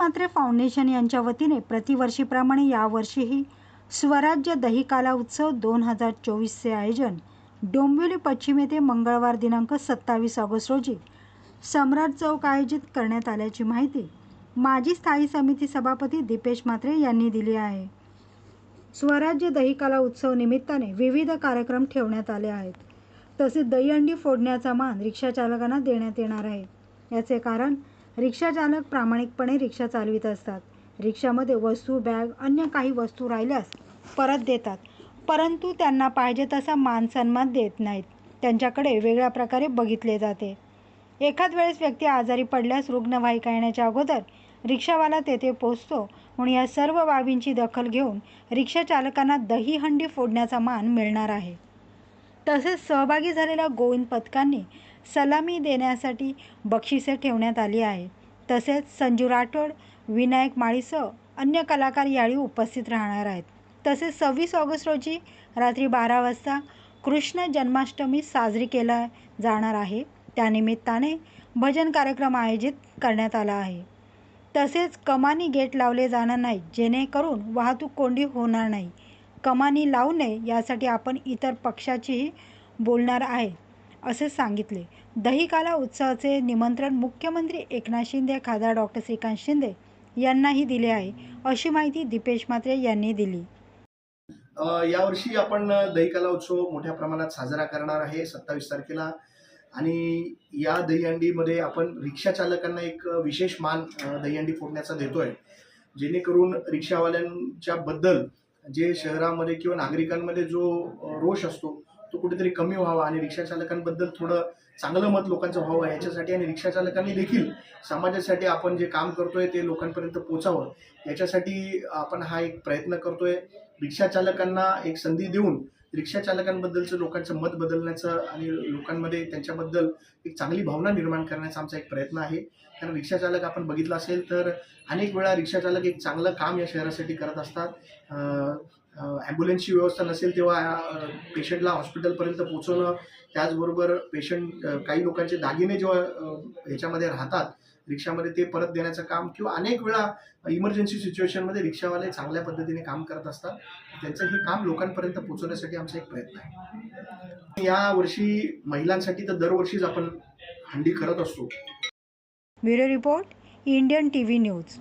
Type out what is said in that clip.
Mhatre foundation यांच्या वतीने प्रतिवर्षीप्रमाणे यावर्षीही स्वराज्य दहिकाला उत्सव दोन हजार चोवीसचे आयोजन. डोंबिवली पश्चिम येथे मंगळवार दिनांक सत्तावीस ऑगस्ट रोजी सम्राट चौक आयोजित करण्यात आल्याची माहिती माजी स्थायी समिती सभापती दीपेश म्हात्रे यांनी दिली आहे. स्वराज्य दहीकाला उत्सव निमित्ताने विविध कार्यक्रम ठेवण्यात आले आहेत. तसेच दहीहंडी फोडण्याचा मान रिक्षाचालकांना देण्यात येणार आहे. याचे कारण रिक्षाचालक प्रामाणिकपणे रिक्षा चालवित असतात. रिक्षामध्ये वस्तू बॅग अन्य काही वस्तू राहिल्यास परत देतात. परंतु त्यांना पाहिजे तसा मानसन्मान देत नाहीत. त्यांच्याकडे वेगळ्या प्रकारे बघितले जाते. एखाद वेळेस व्यक्ती आजारी पडल्यास रुग्णवाहिका येण्याच्या अगोदर रिक्षावाला तेथे पोचतो म्हणून या सर्व बाबींची दखल घेऊन रिक्षा चालकांना दहीहंडी फोडण्याचा मान मिळणार आहे. तसेच सहभागी झालेल्या गोविंद पथकांनी सलामी देण्यासाठी बक्षिसे ठेवण्यात आली आहे तसेच संजू राठोड विनायक माळीसह अन्य कलाकार यावेळी उपस्थित राहणार आहेत. तसेच सव्वीस ऑगस्ट रोजी रात्री बारा वाजता कृष्ण जन्माष्टमी साजरी केला जाणार आहे. त्यानिमित्ताने भजन कार्यक्रम आयोजित करण्यात आला आहे. तसेच कमानी गेट लावले जाणार नाही जेणेकरून वाहतूक कोंडी होणार नाही. कमानी लावू नये यासाठी आपण इतर पक्षाचीही बोलणार आहे. असे सांगितले. दहिकाला उत्सवाचे निमंत्रण मुख्यमंत्री एकनाथ शिंदे खासदार डॉक्टर श्रीकांत शिंदे यांनाही दिले आहे अशी माहिती दीपेश म्हात्रे यांनी दिली. यावर्षी आपण दहीकाला उत्सव मोठ्या प्रमाणात साजरा करणार आहे सत्तावीस तारखेला. आणि या दहीहंडीमध्ये आपण रिक्षा चालकांना एक विशेष मान दहीहंडी फोडण्याचा देतोय. जेणेकरून रिक्षावाल्यांच्या बद्दल जे शहरामध्ये किंवा नागरिकांमध्ये जो रोष असतो कुठेतरी कमी व्हावा आणि रिक्षा चालकांबद्दल थोडं चांगलं मत लोकांचं व्हावं याच्यासाठी आणि रिक्षा चालकांनी देखील समाजासाठी आपण जे काम करतोय ते लोकांपर्यंत पोचावं. याच्यासाठी आपण हा एक प्रयत्न करतोय. रिक्षा चालकांना एक संधी देऊन रिक्षा चालकांबद्दलचं लोकांचं मत बदलण्याचं आणि लोकांमध्ये त्यांच्याबद्दल एक चांगली भावना निर्माण करण्याचा आमचा एक प्रयत्न आहे. कारण रिक्षा चालक आपण बघितलं असेल तर अनेक वेळा रिक्षा चालक एक चांगलं काम या शहरासाठी करत असतात. ॲम्ब्युलन्सची व्यवस्था नसेल तेव्हा पेशंटला हॉस्पिटलपर्यंत पोहोचवणं त्याचबरोबर पेशंट काही लोकांचे दागिने जेव्हा ह्याच्यामध्ये राहतात रिक्षामध्ये ते परत देण्याचं काम किंवा अनेक वेळा इमर्जन्सी सिच्युएशनमध्ये रिक्षावाले चांगल्या पद्धतीने काम करत असतात. त्यांचं हे काम लोकांपर्यंत पोहोचवण्यासाठी आमचा एक प्रयत्न आहे. या वर्षी महिलांसाठी तर दरवर्षीच आपण हंडी करत असतो. Bureau report Indian T V news.